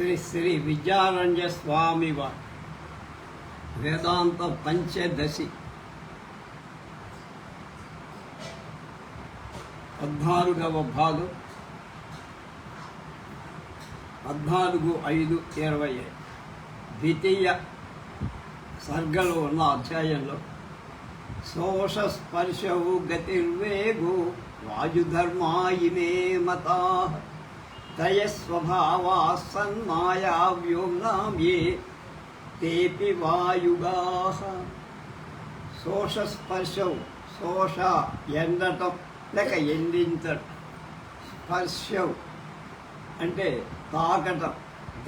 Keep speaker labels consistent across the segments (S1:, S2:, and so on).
S1: శ్రీ శ్రీ విద్యారణ్య స్వామి వారి వేదాంత పంచదశి. పద్నాలుగవ భాగం. పద్నాలుగు ఐదు ఇరవై ఐదు. ద్వితీయ సర్గలో ఉన్న అధ్యాయంలో శోష స్పర్శవు గతిర్వేగో వాయుధర్మాయినే మతా. తయ స్వభావా సన్మాయా వ్యోమ్నామ్యే తేపి వాయుగా శోష శోష ఎండటం లేక ఎండించటం స్పర్శం అంటే తాకటం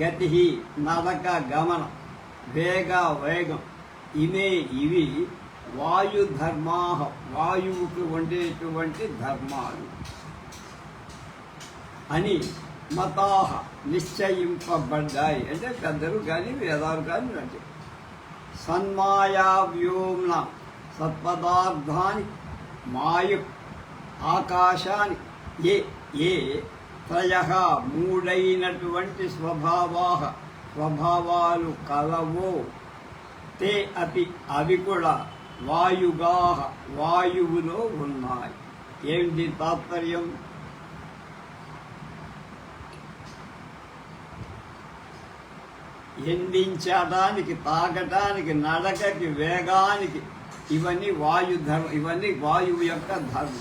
S1: గతి నడక గమనం వేగ వేగం ఇవే ఇవి వాయు ధర్మా వాయువుకి ఉండేటువంటి ధర్మాలు. అని మతాహ నిశ్చయింపబడ్డాయి. అంటే పెద్దలు కానీ వేదాలు కానీ అంటే సన్మాయా వ్యోమ్న సత్పదార్థాన్ని మాయు ఆకాశాన్ని ఏ ఏ త్రయ మూడైనటువంటి స్వభావా స్వభావాలు కలవో తే అతి అవి కూడా వాయుగా వాయువులో ఉన్నాయి. ఏంటి తాత్పర్యం? ఎండించడానికి తాగటానికి నడకకి వేగానికి ఇవన్నీ వాయు ధర్మ ఇవన్నీ వాయువు యొక్క ధర్మ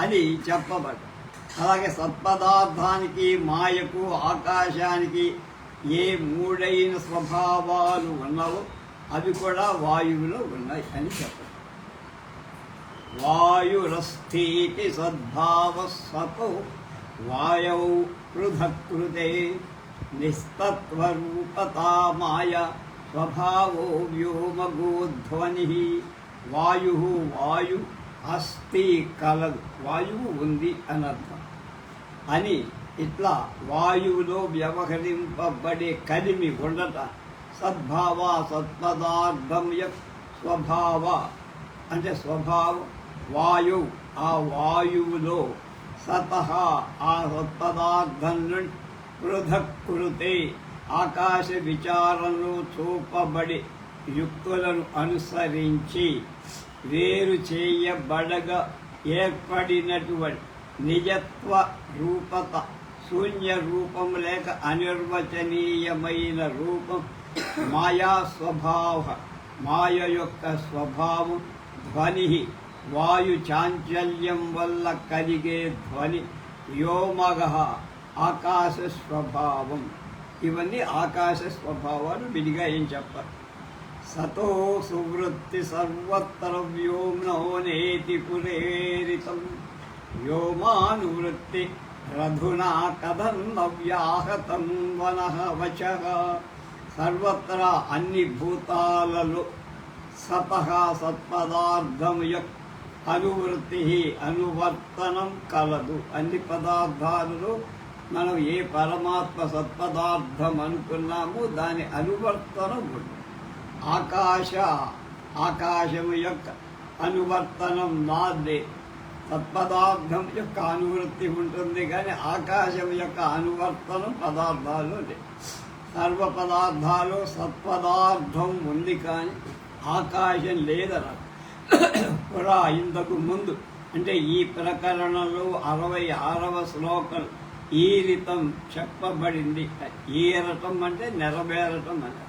S1: అని చెప్పబడు అలాగే సత్పదార్థానికి మాయకు ఆకాశానికి ఏ మూడైన స్వభావాలు ఉన్నావో అవి కూడా వాయువులో ఉన్నాయి అని చెప్పారు వాయురస్థితి సద్భావ సతో వాయౌ పృథకృతే నిస్తత్వరూపతా మాయ స్వభావో వ్యోమగోధ్వని. వాయు వాయు అస్థి కలదు. వాయువు ఉంది అనర్థం. అని ఇట్లా వాయువులో వ్యవహరింపబడే కలిమి ఉండట సద్భావ సత్పదార్థం యొక్క స్వభావ. అంటే స్వభావం వాయువు. ఆ వాయువులో సత ఆ సత్పదార్థం నుండి పృథక్కృతే ఆకాశ విచారంలో చూపబడి యుక్తులను అనుసరించి వేరు చేయబడగా ఏర్పడినటువంటి నిజత్వ రూపత శూన్య రూపం లేక అనిర్వచనీయమైన రూపం మాయా స్వభావ మాయ యొక్క స్వభావం ధ్వని వాయు చాంచల్యం వల్ల కలిగే ధ్వని వ్యోమగ. ఆకాశ స్వభావం ఇవన్నీ ఆకాశ స్వభావాలు విడిగా ఏం చెప్పారు. సతో సువృత్తి సర్వత్ర వ్యోమ్నోనేతి పురేరితం. వ్యోమానువృత్తి రధునా కథం వ్యాహతం వనః వచ. సర్వత్రా అన్ని భూతాలలో సతః సత్పదార్థం యొక్క అనువృత్తి అనువర్తనం కలదు. అన్ని పదార్థాలలో మనం ఏ పరమాత్మ సత్పదార్థం అనుకున్నామో దాని అనువర్తనం ఉంది ఆకాశ ఆకాశము యొక్క అనువర్తనం నాదే. సత్పదార్థం యొక్క అనువృత్తి ఉంటుంది కానీ ఆకాశం యొక్క అనువర్తనం పదార్థాలు సర్వ పదార్థాలు సత్పదార్థం ఉంది కానీ ఆకాశం లేదరా కూడా ఇంతకు ముందు అంటే ఈ ప్రకరణలో అరవై ఆరవ శ్లోకం ఈ రితం చెప్పబడింది. ఈరటం అంటే నెరవేరటం అని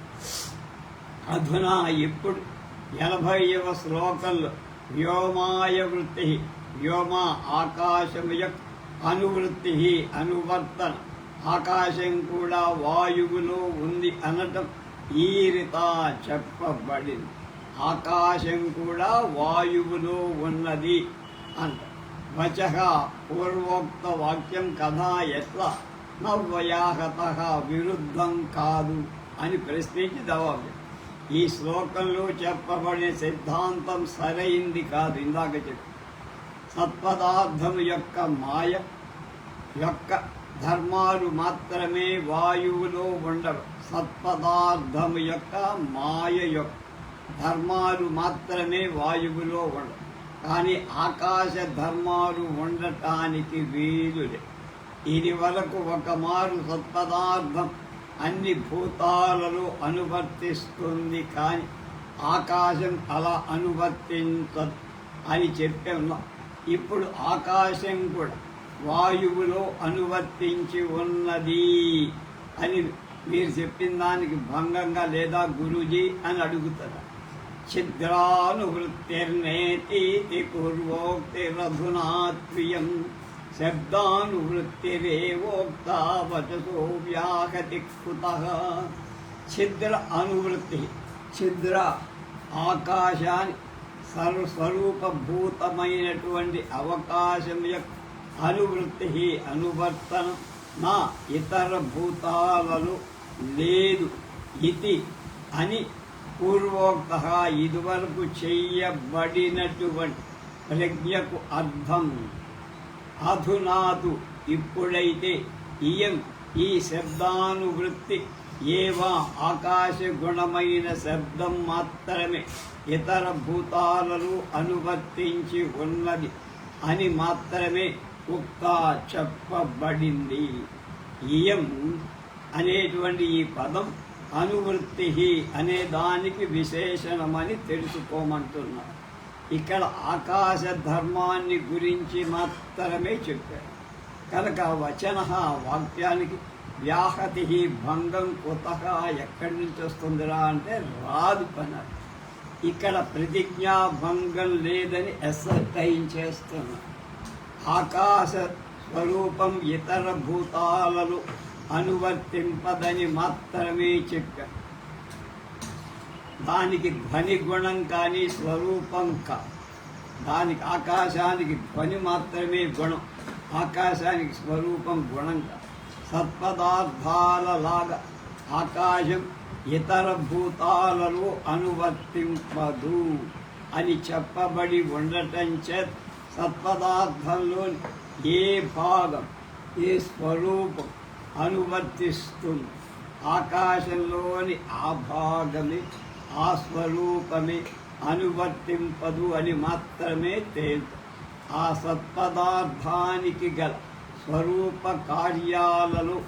S1: అధునా ఇప్పుడు ఎనభైవ శ్లోకంలో వ్యోమాయ వృత్తి వ్యోమ ఆకాశమయ యొక్క అనువృత్తి అనువర్తన. ఆకాశం కూడా వాయువులో ఉంది అనటం ఈ చెప్పబడింది. ఆకాశం కూడా వాయువులో ఉన్నది అంట. వచ పూర్వోక్త వాక్యం కథ ఎట్లా నవ్వయాహత విరుద్ధం కాదు అని ప్రశ్నించి జవాబు ఈ శ్లోకంలో చెప్పబడిన సిద్ధాంతం సరైంది కాదు. ఇందాక చెప్పి సత్పదార్థం యొక్క మాయ యొక్క ధర్మాలు మాత్రమే వాయువులో ఉండవు. సత్పదార్థం యొక్క మాయ యొక్క ధర్మాలు మాత్రమే వాయువులో ఉండవు. కానీ ఆకాశ ధర్మాలు ఉండటానికి వీలులే. ఇది వరకు ఒక మారు సత్పదార్థం అన్ని భూతాలలో అనువర్తిస్తుంది కానీ ఆకాశం అలా అనువర్తించదు అని చెప్పాను ఇప్పుడు ఆకాశం కూడా వాయువులో అనువర్తించి ఉన్నది అని మీరు చెప్పిన దానికి భంగంగా లేదా గురుజీ అని అడుగుతారు. ఛిద్రానువృత్తిర్నేతి పూర్వోక్తిరధునాత్రియం శబ్దానువృత్తిరేవోక్తా వచసో వ్యాహతి కుత ఛిద్ర అనువృత్తి ఛిద్ర ఆకాశాన్ని సర్వస్వరూపభూతమైనటువంటి అవకాశం యొక్క అనువృత్తి అనువర్తనం నా ఇతర భూతాలలో లేదు ఇది అని పూర్వోక్త ఇదివరకు చెయ్యబడినటువంటి ప్రజ్ఞకు అర్థం. అధునాదు ఇప్పుడైతే ఇయం ఈ శబ్దానువృత్తి ఏవా ఆకాశ గుణమైన శబ్దం మాత్రమే ఇతర భూతాలలో అనువర్తించి ఉన్నది అని మాత్రమే ఉక్త చెప్పబడింది. ఇయం అనేటువంటి ఈ పదం అనువృత్తి అనే దానికి విశేషణమని తెలుసుకోమంటున్నారు ఇక్కడ ఆకాశ ధర్మాన్ని గురించి మాత్రమే చెప్పారు. కనుక వచన వాక్యానికి వ్యాహతి భంగం కొత్త ఎక్కడి నుంచి వస్తుందిరా అంటే రాదు పని ఇక్కడ ప్రతిజ్ఞా భంగం లేదని ఎసర్టైంచేస్తున్నారు ఆకాశ స్వరూపం ఇతర భూతాలలో అనువర్తింపదని మాత్రమే చెప్పారు దానికి ధ్వని గుణం కానీ స్వరూపం కా. దానికి ఆకాశానికి ధ్వని మాత్రమే గుణం. ఆకాశానికి స్వరూపం గుణం కా. సత్పదార్థాలలాగా ఆకాశం ఇతర భూతాలలో అనువర్తింపదు అని చెప్పబడి ఉండటం చేత సత్పదార్థంలోని ఏ భాగం ఏ స్వరూపం అనువర్తిస్తుంది. ఆకాశంలోని ఆ భాగమే ఆ స్వరూపమే అనువర్తింపదు అని మాత్రమే తేల్చు ఆ సత్పదార్థానికి గల స్వరూప కార్యాలలో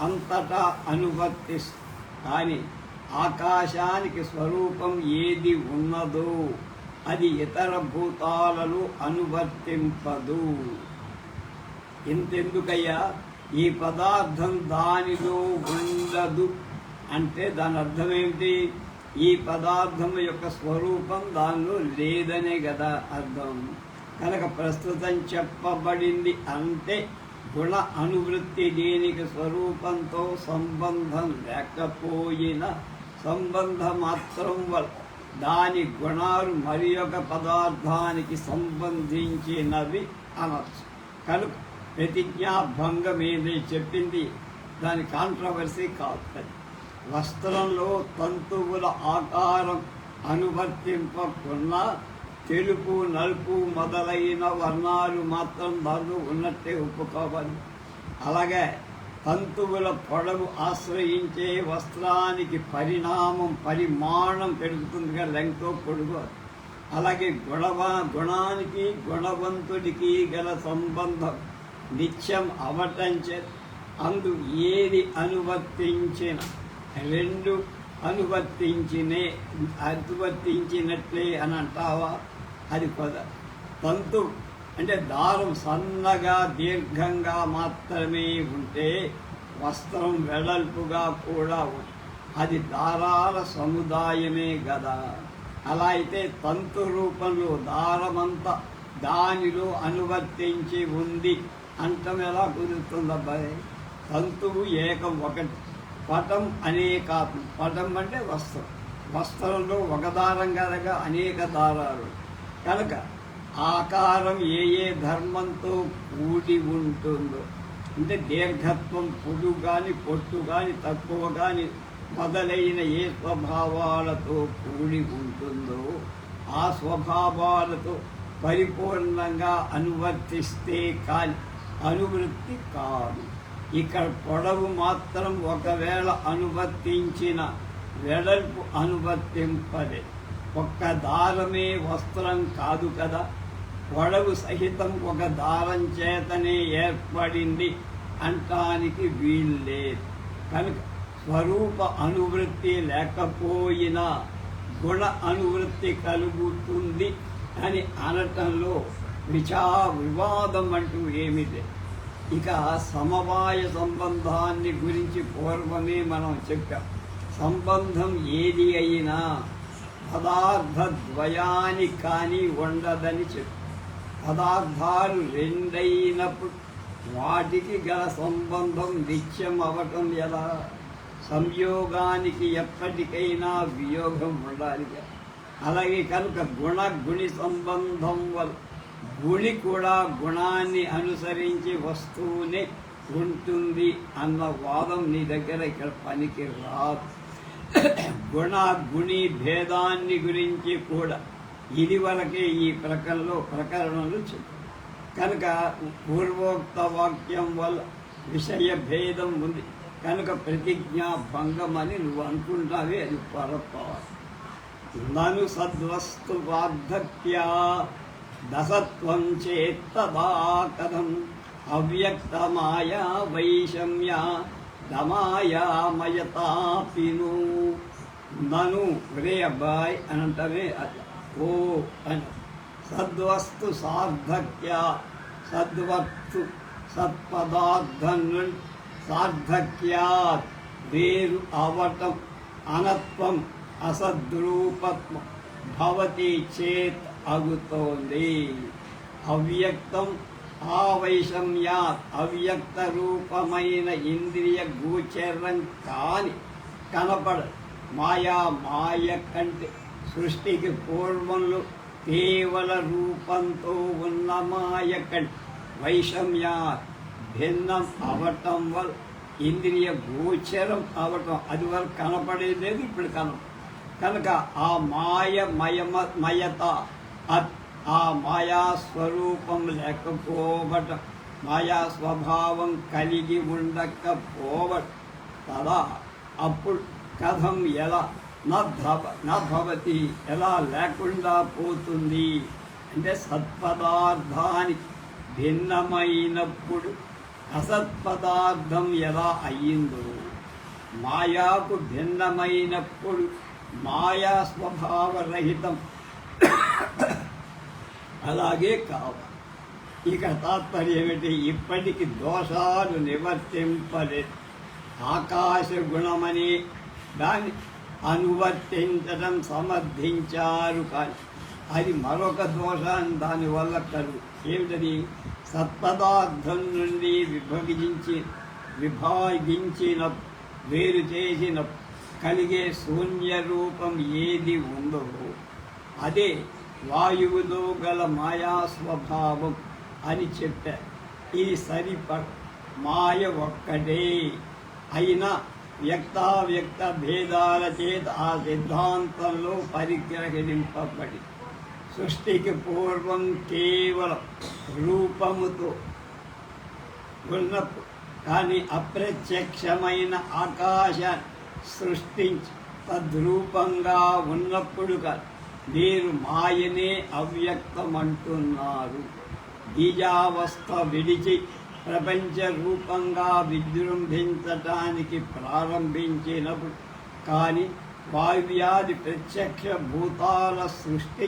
S1: అంతటా అనువర్తిస్తుంది. కానీ ఆకాశానికి స్వరూపం ఏది ఉన్నదో అది ఇతర భూతాలలో అనువర్తింపదు. ఇంతెందుకయ్యా? ఈ పదార్థం దానిలో ఉండదు. అంటే దాని అర్థం ఏమిటి? ఈ పదార్థం యొక్క స్వరూపం దానిలో లేదనే కదా అర్థం. కనుక ప్రస్తుతం చెప్పబడింది అంటే గుణ అనువృత్తి దేనికి స్వరూపంతో సంబంధం లేకపోయిన సంబంధం మాత్రం వల్ల దాని గుణాలు మరి పదార్థానికి సంబంధించినవి అనొచ్చు. కనుక ప్రతిజ్ఞాభంగం ఏది చెప్పింది? దాని కాంట్రవర్సీ కాదు వస్త్రంలో తంతువుల ఆకారం అనువర్తింపకున్నా తెలుపు నలుపు మొదలైన వర్ణాలు మాత్రం దానిలో ఉన్నట్టే ఒప్పుకోవాలి. అలాగే తంతువుల పొడవు ఆశ్రయించే వస్త్రానికి పరిణామం పరిమాణం పెరుగుతుందిగా లెంగ్తో పొడుగు. అలాగే గుణవ గుణానికి గుణవంతుడికి గల సంబంధం. నిత్యం అవటంచే అందు ఏది అనువర్తించిన రెండు అనువర్తించినే అనువర్తించినట్లే అని అంటావా? అది పద తంతు అంటే దారం సన్నగా దీర్ఘంగా మాత్రమే ఉంటే వస్త్రం వెడల్పుగా కూడా ఉంది అది దారాల సముదాయమే కదా అలా అయితే తంతు రూపంలో దారమంతా దానిలో అనువర్తించి ఉంది అంతం ఎలా కుదురుతుంది అబ్బాయి తంతువు ఏకం ఒకటి. పటం అనేక పటం అంటే వస్త్రం. వస్త్రంలో ఒక దారం కనుక అనేక దారాలు. కనుక ఆకారం ఏ ఏ ధర్మంతో కూడి ఉంటుందో అంటే దీర్ఘత్వం పొడు కానీ పొట్టు కానీ తక్కువ కానీ మొదలైన ఏ స్వభావాలతో కూడి ఉంటుందో ఆ స్వభావాలతో పరిపూర్ణంగా అనువర్తిస్తే కానీ అనువృత్తి కాదు. ఇక్కడ పొడవు మాత్రం ఒకవేళ అనువర్తించిన వెడల్పు అనువర్తింపదే. ఒక్క దారమే వస్త్రం కాదు కదా. పొడవు సహితం ఒక దారం చేతనే ఏర్పడింది అంటానికి వీల్లేదు. కనుక స్వరూప అనువృత్తి లేకపోయినా గుణ అనువృత్తి కలుగుతుంది అని అనటంలో విచా వివాదం అంటూ ఏమీ లేదు ఇక సమవాయ సంబంధాన్ని గురించి పూర్వమే మనం చెప్పాం. సంబంధం ఏది అయినా పదార్థద్వయాన్ని కానీ ఉండదని చెప్పి. పదార్థాలు రెండైనప్పుడు వాటికి గల సంబంధం నిత్యం అవటం ఎలా? సంయోగానికి ఎప్పటికైనా వియోగం ఉండాలి అలాగే కనుక గుణ గుణి సంబంధం వల్ల గుణి కూడా గుణాన్ని అనుసరించి వస్తూనే ఉంటుంది అన్న వాదం నీ దగ్గర ఇక్కడ పనికి రాదు గుణ గుణి భేదాన్ని గురించి కూడా ఇది వరకే ఈ ప్రకరణలో ప్రకరణలు చెప్పు కనుక పూర్వోక్త వాక్యం వల్ల విషయ భేదం ఉంది. కనుక ప్రతిజ్ఞా భంగం అని నువ్వు అనుకుంటావే అది పొరపాటు. నను సద్వస్తు వార్ధక్యా దసత్వం చేత్తదా కథం అవ్యక్తమాయా వైషమ్య దమాయామయతాపిను. నను రే అబ్బాయి అని అంటమే ఓ అని. సద్వస్తు సార్థక్య సద్వత్తు సత్పదార్థను నుండి సార్థక్యాత్ వేరు అవటం అనత్వం అసద్రూపత్వం భవతి చేత్ అగుతోంది అవ్యక్తం ఆ వైషమ్యాత్ అవ్యక్త రూపమైన ఇంద్రియ గోచరం కాని కనపడ మాయా మాయ కంటే సృష్టికి పూర్వంలో కేవల రూపంతో ఉన్న మాయ కంటే వైషమ్యాత్ భిన్నం అవటం వల్ల ఇంద్రియ గోచరం అవటం అది వరకు కనపడేది ఇప్పుడు కనపడ కనుక ఆ మాయ మయమ మయత ఆ మాయా స్వరూపం లేకపోవటం మాయా స్వభావం కలిగి ఉండకపోవట తదా అప్పుడు కథం ఎలా? నభవతి ఎలా లేకుండా పోతుంది? అంటే సత్పదార్థానికి భిన్నమైనప్పుడు అసత్పదార్థం ఎలా అయ్యిందో? మాయాకు భిన్నమైనప్పుడు మాయా స్వభావరహితం అలాగే కావాలి. ఇక తాత్పర్యం ఏమిటి ఇప్పటికి దోషాలు నివర్తింపలే. ఆకాశ గుణమని దాన్ని అనువర్తించడం సమర్థించారు కానీ అది మరొక దోషాన్ని దానివల్ల కలుగు ఏమిటది? సత్పదార్థం నుండి విభజించి విభాగించిన వేరు చేసిన కలిగే శూన్య రూపం ఏది ఉందో అదే వాయువులో గల మాయా స్వభావం అని చెప్పారు ఇది సరిపడ మాయ ఒక్కటే. అయినా వ్యక్తావ్యక్త భేదాల చేత ఆ సిద్ధాంతంలో పరిగ్రహింపబడి సృష్టికి పూర్వం కేవలం రూపముతో ఉన్నప్పుడు కానీ అప్రత్యక్షమైన ఆకాశాన్ని సృష్టించి తద్రూపంగా ఉన్నప్పుడు కాదు. మీరు మాయనే అవ్యక్తమంటున్నారు. బీజావస్థ విడిచి ప్రపంచ రూపంగా విజృంభించటానికి ప్రారంభించినప్పుడు కానీ వాయువ్యాధి ప్రత్యక్ష భూతాల సృష్టి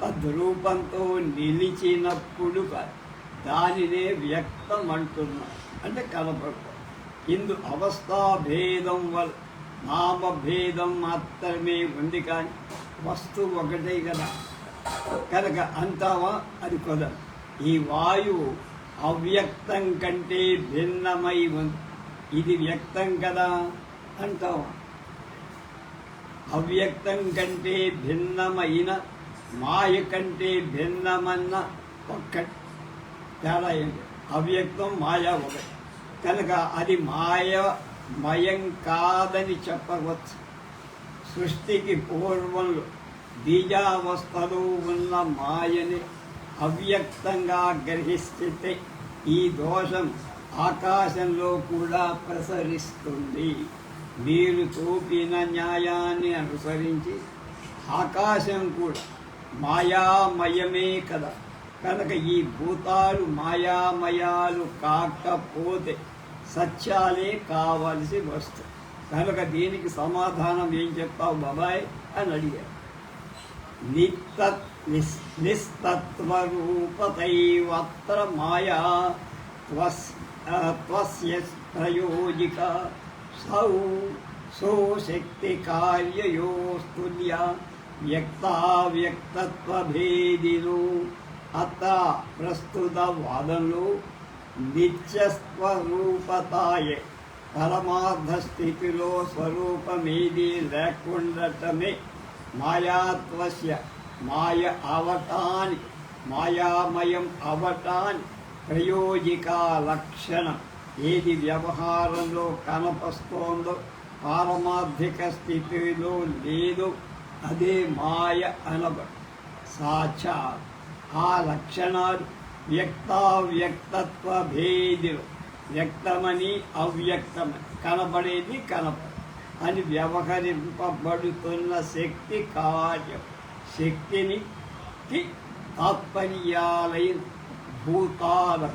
S1: తద్రూపంతో నిలిచినప్పుడు దానినే వ్యక్తం అంటున్నారు అంటే కనపడతాం ఇందు అవస్థాభేదం వల్ల నామభేదం మాత్రమే ఉంది కానీ వస్తువు ఒకటే కదా. కనుక అంతావా అది కుదరదు ఈ వాయువు అవ్యక్తం కంటే భిన్నమై ఉంది ఇది వ్యక్తం కదా అంటావా? అవ్యక్తం కంటే భిన్నమైన మాయ కంటే భిన్నమన్న ఒక్కటి. తేడా ఏంటి? అవ్యక్తం మాయా ఒకటి. కనుక అది మాయ మయం కాదని చెప్పవచ్చు. సృష్టికి పూర్వంలో బీజావస్థలో ఉన్న మాయని అవ్యక్తంగా గ్రహిస్తే ఈ దోషం ఆకాశంలో కూడా ప్రసరిస్తుంది. మీరు చూపిన న్యాయాన్ని అనుసరించి ఆకాశం కూడా మాయామయమే కదా. కనుక ఈ భూతాలు మాయామయాలు కాకపోతే సత్యాలే కావలసి వస్తుంది కనుక దీనికి సమాధానం ఏం చెప్తావు బాబాయ్ అని అడిగాడు. నిత్తత్ నిస్ నిస్తత్వరూపతైవత్ర మాయా త్వస్ త్వస్య ప్రయోజిక సౌ సోశక్తి కార్యయోస్తుల్య వ్యక్తావ్యక్తత్వభేదిను అత్త ప్రస్తుత వాదంలో నిత్యస్వరూపతాయే. పరమార్థ స్థితిలో స్వరూపమేది లేకుండటమే మాయాత్వస్య. మాయ అవటాని మాయామయం అవటాని ప్రయోజిక లక్షణం. ఏది వ్యవహారంలో కనపస్తోందో పారమార్థిక స్థితిలో లేదు అదే మాయ అనబడు సాక్షాత్ ఆ లక్షణాలు వ్యక్తావ్యక్తత్వ భేదిలో వ్యక్తమని అవ్యక్తమని కనబడేది కనపడ అని వ్యవహరింపబడుతున్న శక్తి కార్యం. శక్తిని కి తాత్పర్యాలైన భూతాల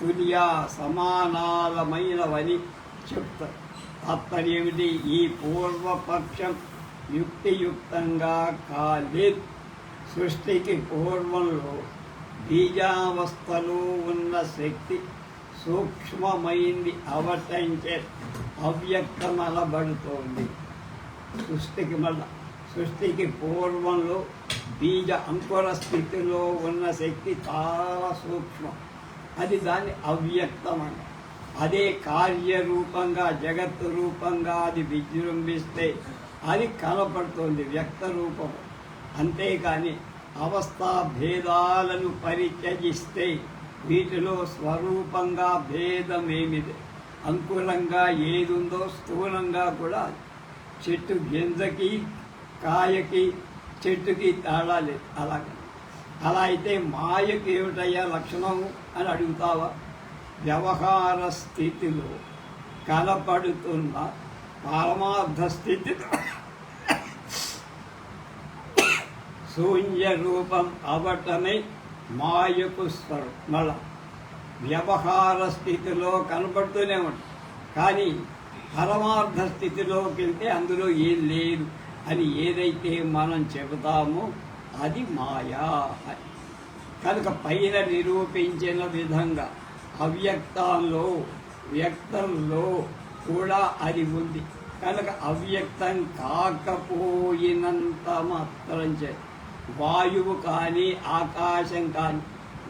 S1: తుల్య సమానాలమైనవని చెప్తారు. తాత్పర్యమిటి ఈ పూర్వపక్షం యుక్తియుక్తంగా కాలేదు. సృష్టికి పూర్వంలో బీజావస్థలో ఉన్న శక్తి సూక్ష్మమైంది అవటంచే అవ్యక్తమలబడుతోంది సృష్టికి మళ్ళా సృష్టికి పూర్వంలో బీజ అంకుర స్థితిలో ఉన్న శక్తి చాలా సూక్ష్మం. అది దాన్ని అవ్యక్తమని. అదే కార్యరూపంగా జగత్తు రూపంగా అది విజృంభిస్తే అది కనపడుతుంది వ్యక్త రూపం అంతేకాని అవస్థా భేదాలను పరిత్యజిస్తే వీటిలో స్వరూపంగా భేదమేమిది? అంకురంగా ఏదుందో స్థూలంగా కూడా చెట్టు గింజకి కాయకి చెట్టుకి తేడా లేదు. అలాగే. అలా అయితే మాయకి ఏమిటయ్యా లక్షణం అని అడుగుతావా? వ్యవహార స్థితిలో కనపడుతున్న పరమార్థ స్థితిలో శూన్య రూపం అవటమే మాయకు మళ్ళ వ్యవహార స్థితిలో కనబడుతూనే ఉంటుంది కానీ పరమార్థ స్థితిలోకి వెళ్తే అందులో ఏం లేదు అని ఏదైతే మనం చెబుతామో అది మాయా అని. కనుక పైన నిరూపించిన విధంగా అవ్యక్తంలో వ్యక్తంలో కూడా అది ఉంది. కనుక అవ్యక్తం కాకపోయినంత మాత్రం చే వాయువు కానీ ఆకాశం కానీ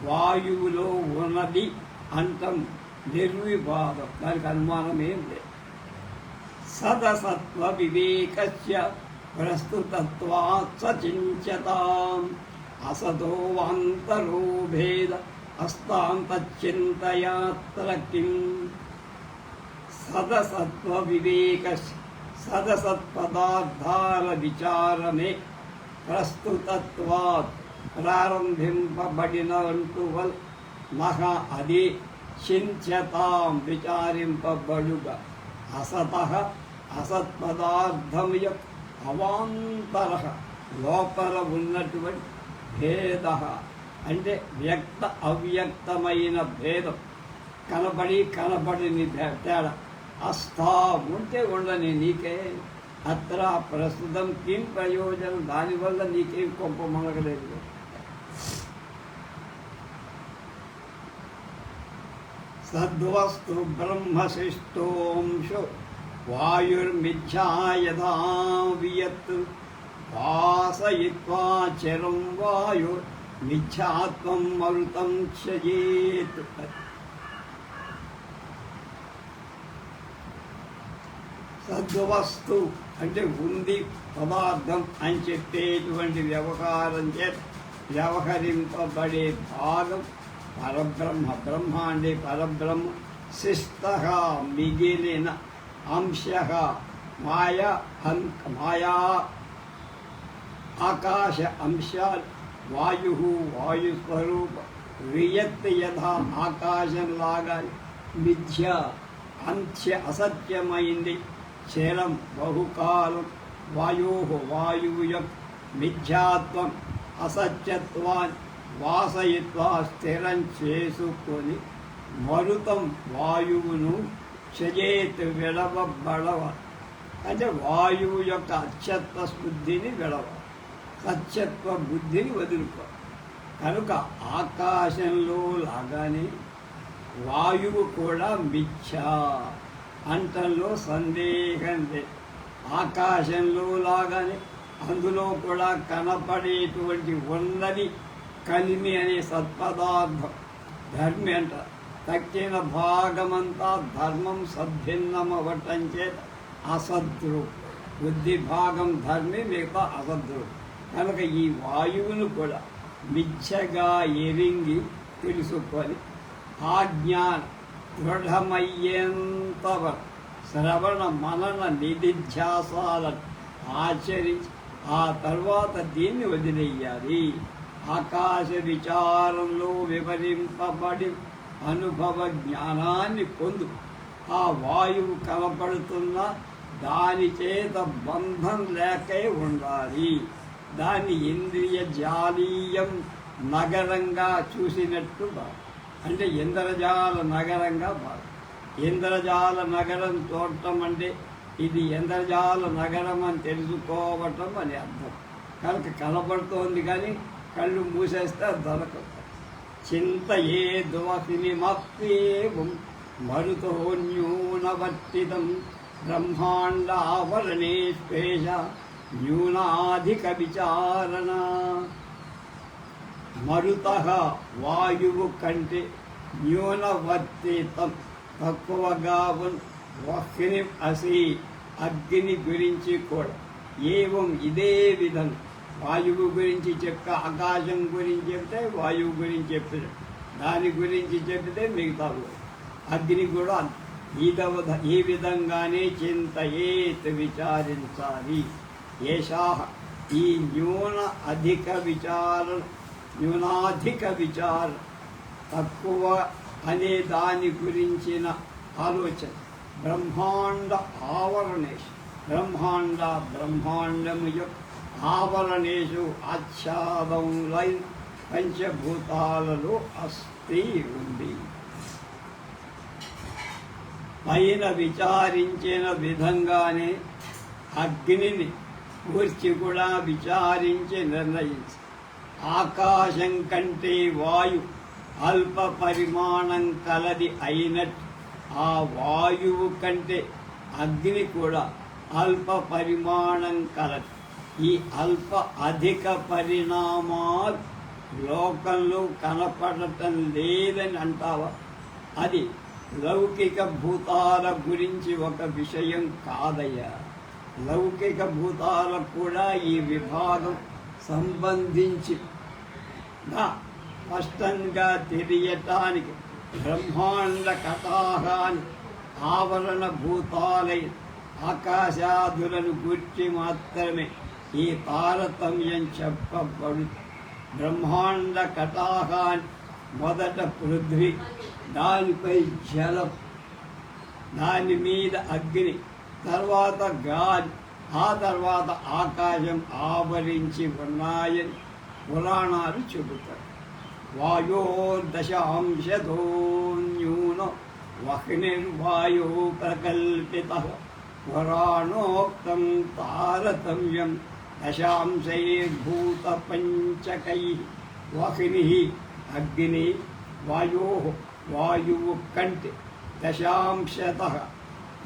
S1: వాయువులో ఉన్నది అంతం నిర్వివాదం దానికి అనుమానం ఏం లేదు. సదసత్వ వివేకస్య ప్రస్తుతత్వా సచించతాం. అసతో వాంతరో భేద అస్తాంతచింతయాత్ర కిం. సదసత్వ వివేక సదసత్పదార్థాల విచారమే ప్రస్తుతత్వాత్ ప్రారంభింపబడినంటు వల్ మహా అది చింత్యతాం విచారింపబడుగా అసత అసత్పదార్థం యొక్క అవాంతర లోపల ఉన్నటువంటి భేద. అంటే వ్యక్త అవ్యక్తమైన భేదం. కనబడి కనబడిని తేడా. అస్థా ఉంటే ఉండని నీకే. అత్ర ప్రస్తుతం కిం ప్రయోజనం? దానివల్ల నీకేం కొంప మొలగలేదు సద్వస్తు బ్రహ్మశిష్టోంశు వాయుర్మిథ్యా యథా వియత్ వాసయిత్వా చరం వాయు మరుతం క్షయేత్. సద్వస్తు అంటే ఉంది పదార్థం అని చెప్పేటువంటి వ్యవహారం చే వ్యవహరింపబడే భాగం పరబ్రహ్మ. బ్రహ్మ అంటే పరబ్రహ్మ. శిస్త మిగిలిన అంశ మాయా అంక మాయా ఆకాశ అంశాలు వాయు వాయుస్వరూప వియత్ యథా ఆకాశం లాగా మిథ్య అంత్య అసత్యమైంది. చలం బహుకాలం వాయో వాయువు మిథ్యాత్వం అసత్యత్వాన్ వాసయిత్వా స్థిరం చేసుకొని మరుతం వాయువును చేత్ విడవ బడవ అంటే వాయువు యొక్క అత్యత్వ శుద్ధిని విడవ. సత్యత్వ బుద్ధిని వదులుకో. కనుక ఆకాశంలో లాగానే వాయువు కూడా మిథ్యా. అంటల్లో సందేహం ఆకాశంలో లాగానే అందులో కూడా కనపడేటువంటి ఉన్నది కలిమి అనే సత్పదార్థం. ధర్మి అంట. తక్కిన భాగమంతా ధర్మం సద్భిన్నమవటం చేత అసద్రు బుద్ధి భాగం ధర్మి మిగతా అసద్రు కనుక ఈ వాయువును కూడా మిథ్యగా ఎరింగి తెలుసుకొని ఆ జ్ఞానం దృఢమయ్యేంత శ్రవణ మనన నిధిధ్యాసాలను ఆచరించి ఆ తర్వాత దీన్ని వదిలేయాలి. ఆకాశ విచారంలో వివరింపబడి అనుభవ జ్ఞానాన్ని పొందు. ఆ వాయువు కనపడుతున్న దాని చేత బంధం లేకే ఉండాలి. దాన్ని ఇంద్రియ జాలీయం నగరంగా చూసినట్టుగా అంటే ఇంద్రజాల నగరంగా భావం ఇంద్రజాల నగరం చూడటం అంటే ఇది ఇంద్రజాల నగరం అని తెలుసుకోవటం అని అర్థం. కనుక కనబడుతోంది కానీ కళ్ళు మూసేస్తే దొరకదు. చింత ఏ దువసిని మత్వేవం మరుతో న్యూనవర్తితం బ్రహ్మాండ ఆవరణే స్వేష న్యూనాధిక విచారణ. మరుత వాయువు కంటే న్యూనవర్తితం తక్కువగా ఉన్ వహ్ని అసి అగ్ని గురించి కూడా ఏవం ఇదే విధం వాయువు గురించి చెప్తే ఆకాశం గురించి చెప్తే వాయువు గురించి చెప్తే దాని గురించి చెప్తే మిగతా అగ్ని కూడా ఈదవధ ఈ విధంగానే చింతయేత్ విచారించాలి। ఏషా ఈ న్యూన అధిక విచారణ న్యూనాధిక విచార తక్కువ అనే దాని గురించిన ఆలోచన. బ్రహ్మాండ ఆవరణేషు. బ్రహ్మాండ బ్రహ్మాండము యొక్క ఆవరణేషు ఆచ్ఛాదంలై పంచభూతాలలో అస్థి ఉంది. పైన విచారించిన విధంగానే అగ్నిని కూర్చి కూడా విచారించి నిర్ణయించి ఆకాశం కంటే వాయు అల్ప పరిమాణం కలది అయినట్టు. ఆ వాయువు కంటే అగ్ని కూడా అల్ప పరిమాణం కలదు. ఈ అల్ప అధిక పరిణామాలు లోకంలో కనపడటం లేదని అంటావా? అది లౌకిక భూతాల గురించి ఒక విషయం కాదయ్యా. లౌకిక భూతాలకు కూడా ఈ విభాగం సంబంధించి. నా స్పష్టంగా తెలియటానికి బ్రహ్మాండ కటాహాన్ని ఆవరణ భూతాలై ఆకాశాదులను గుర్చి మాత్రమే ఈ తారతమ్యం చెప్పబడు. బ్రహ్మాండ కటాహాన్ని మొదట పృథ్వీ దానిపై జలం దాని మీద అగ్ని తర్వాత గాలి ఆ తర్వాత ఆకాశం ఆవరించి ఉన్నాయని పురాణాలు చెబుతారు వాయోర్దశాంశతో న్యూన వహ్నిర్వాయో ప్రకల్పిత పురాణోక్తం తారతమ్యం దశాంశైర్భూత పంచకై వహ్ని అగ్ని వాయో వాయువు కంటే దశాంశత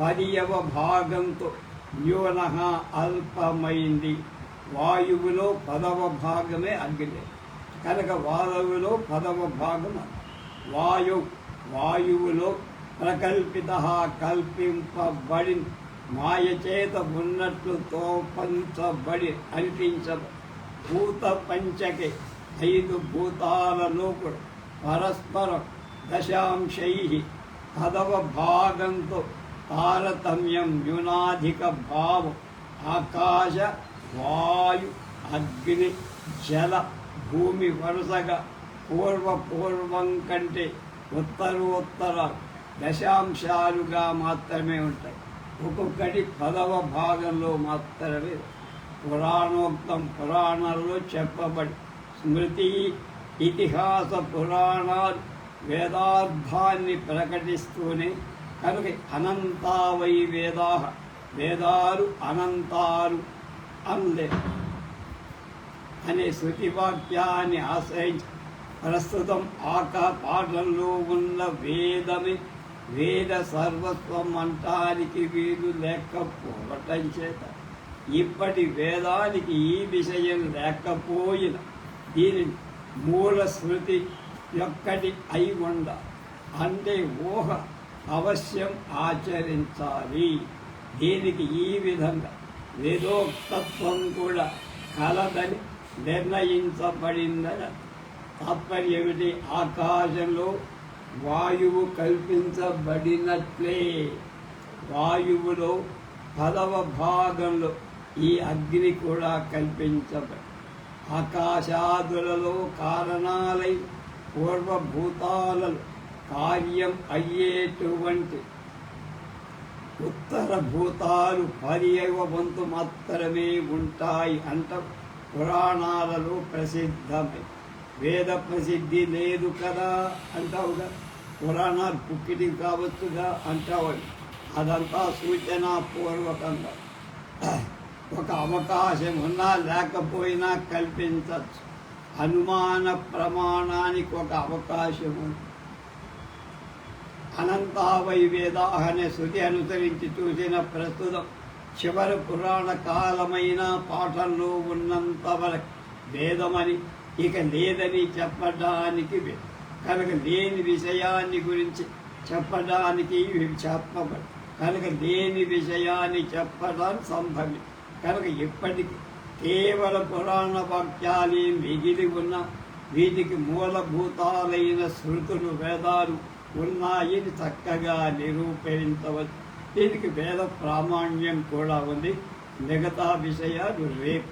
S1: పదియవ భాగంతో న్యూన అల్పమైంది. వాయువులో పదవ భాగమే అగ్ని. కనుక వాయువులో పదవ భాగం వాయు వాయువులో ప్రకల్పిత కల్పింపబడి మాయచేత ఉన్నట్లు తోపంచబడి అనిపించదు. భూత పంచకి ఐదు భూతాలలో పరస్పరం దశాంశై పదవ భాగంతో తారతమ్యం న్యూనాధిక భావం ఆకాశ వాయు అగ్ని జల భూమి వరుసగా పూర్వ పూర్వం కంటే ఉత్తరోత్తర దశాంశాలుగా మాత్రమే ఉంటాయి. ఒక్కొక్కటి పదవ భాగంలో మాత్రమే పురాణోక్తం పురాణాల్లో చెప్పబడి స్మృతి ఇతిహాస పురాణాలు వేదార్థాన్ని ప్రకటిస్తూనే కనుక అనంతా వై వేదా వేదాలు అనంతాలు అందే. అనే శృతి వాక్యాన్ని ఆశ్రయించి ప్రస్తుతం ఆకా పాఠంలో ఉన్న వేదమే వేద సర్వస్వం అంటానికి వీలు లేకపోవటం చేత ఇప్పటి వేదానికి ఈ విషయం లేకపోయిన దీని మూల శృతి యొక్కటి అయి ఉండ అంటే ఊహ అవశ్యం ఆచరించాలి. దీనికి ఈ విధంగా వేదోక్తత్వం కూడా కలదని నిర్ణయించబడిందని తాత్పర్యం ఏమిటి? ఆకాశంలో వాయువు కల్పించబడినట్లే. వాయువులో పదవ భాగంలో ఈ అగ్ని కూడా కల్పించబడి ఆకాశాదులలో కారణాలై పూర్వభూతాలలో కార్యం అయ్యేటువంటి ఉత్తర భూతాలు పదియవ వంతు మాత్రమే ఉంటాయి అంట పురాణాలలో ప్రసిద్ధమై. వేద ప్రసిద్ధి లేదు కదా అంటావుగా పురాణాలు పుక్కిటి కావచ్చుగా అంటావు. అదంతా సూచనాపూర్వకంగా. ఒక అవకాశం ఉన్నా లేకపోయినా కల్పించవచ్చు. అనుమాన ప్రమాణానికి ఒక అవకాశం ఉంది. అనంతావై వేదా అనే శృతి అనుసరించి చూసిన ప్రస్తుతం చివరి పురాణ కాలమైన పాఠంలో ఉన్నంత వరకు వేదమని ఇక లేదని చెప్పడానికి కనుక లేని విషయాన్ని గురించి చెప్పడానికి చెప్పబడి కనుక లేని విషయాన్ని చెప్పడం సంభవి కనుక ఇప్పటికీ కేవల పురాణ వాక్యాలే మిగిలి ఉన్న వీటికి మూలభూతాలైన శృతులు వేదాలు ఉన్నాయని చక్కగా నిరూపించవచ్చు దీనికి వేద ప్రామాణ్యం కూడా ఉంది. మిగతా విషయాలు రేపు